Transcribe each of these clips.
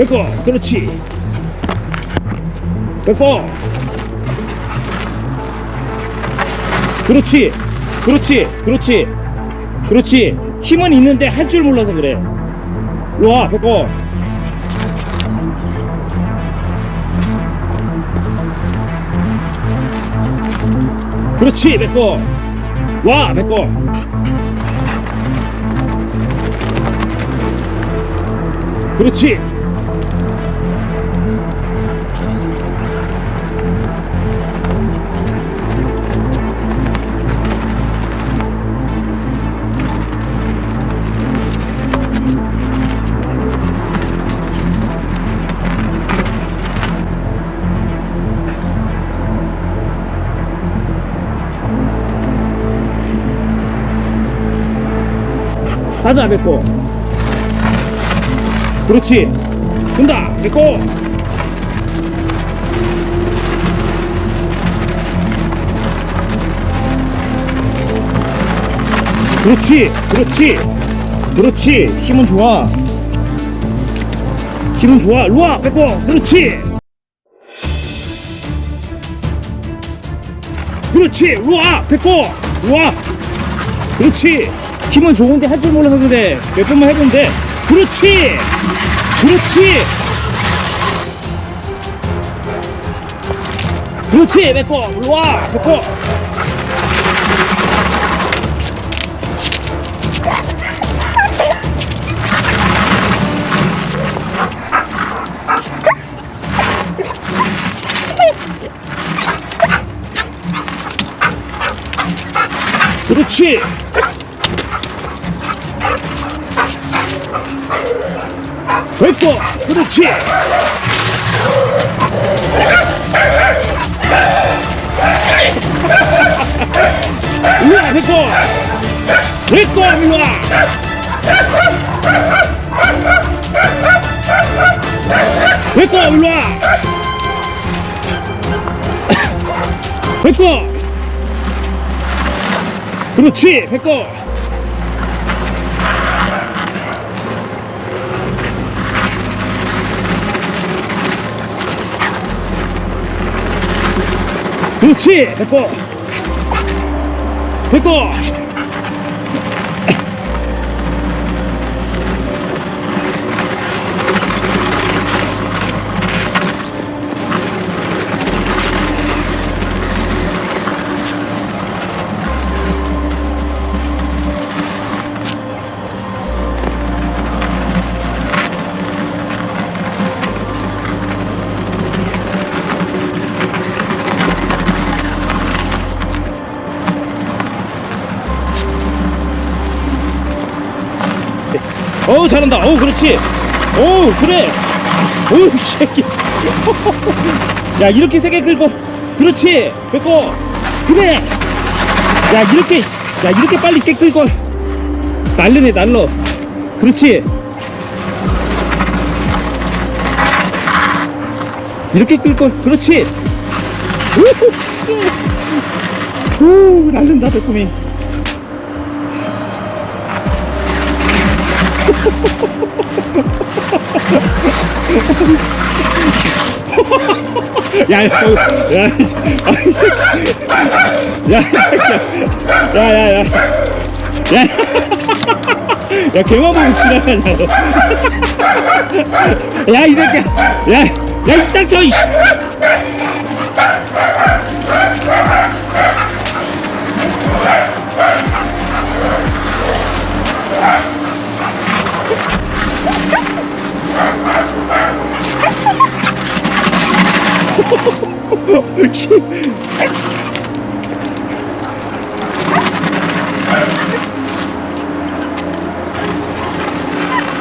뺏고 그렇지. 뺏고 그렇지 그렇지 그렇지. 그렇지. 힘은 있는데 할 줄 몰라서 그래. 일로와 뺏고 그렇지 뺏고 와 뺏고 그렇지 가자 뺏고. 그렇지. 든다 뺏고. 그렇지 그렇지. 그렇지. 힘은 좋아. 힘은 좋아. 루아 뺏고. 그렇지. 그렇지. 루아 뺏고. 루아 그렇지 힘은 좋은데 할 줄 몰라서 그래 몇 번만 해본데 그렇지! 그렇지! 그렇지! 뺏고 올라와! 뺏고 그렇지 뺏고 그렇지. 일로와 뺏고. 뺏고 일로와. 뺏고 일로와. 뺏고. 그렇지 뺏고 그렇지 뺏고. 뺏고 어우 잘한다. 어우 그렇지. 어우 그래. 어우 이 새끼. 야 이렇게 세게 끌고 그렇지. 뺏고 그래. 야 이렇게 야 이렇게 빨리 깨 끌고 날르네 날러. 그렇지. 이렇게 끌고 그렇지. 우후 날른다 배꼽이 야, 야, 야, 이 새- 아, 이 새끼. 야, 이 새끼야. 야, 야, 야, 야, 야, 개만 보고 지나가냐, 너. 야, 이 새끼야. 야, 야, 이 닥쳐, 이씨. 씨.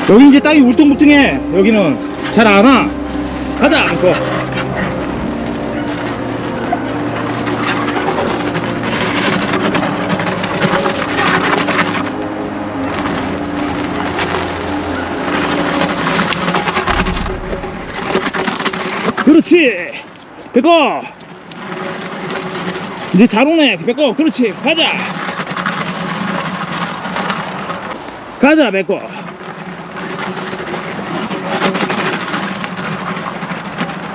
여기 이제 땅이 울퉁불퉁해 여기는. 잘 안 와. 가자. 이거 그렇지 배꼽 이제 잘 오네 배꼽 그렇지 가자 가자 배꼽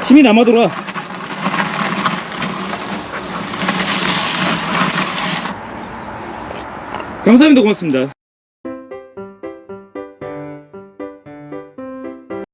힘이 남아돌아. 감사합니다. 고맙습니다.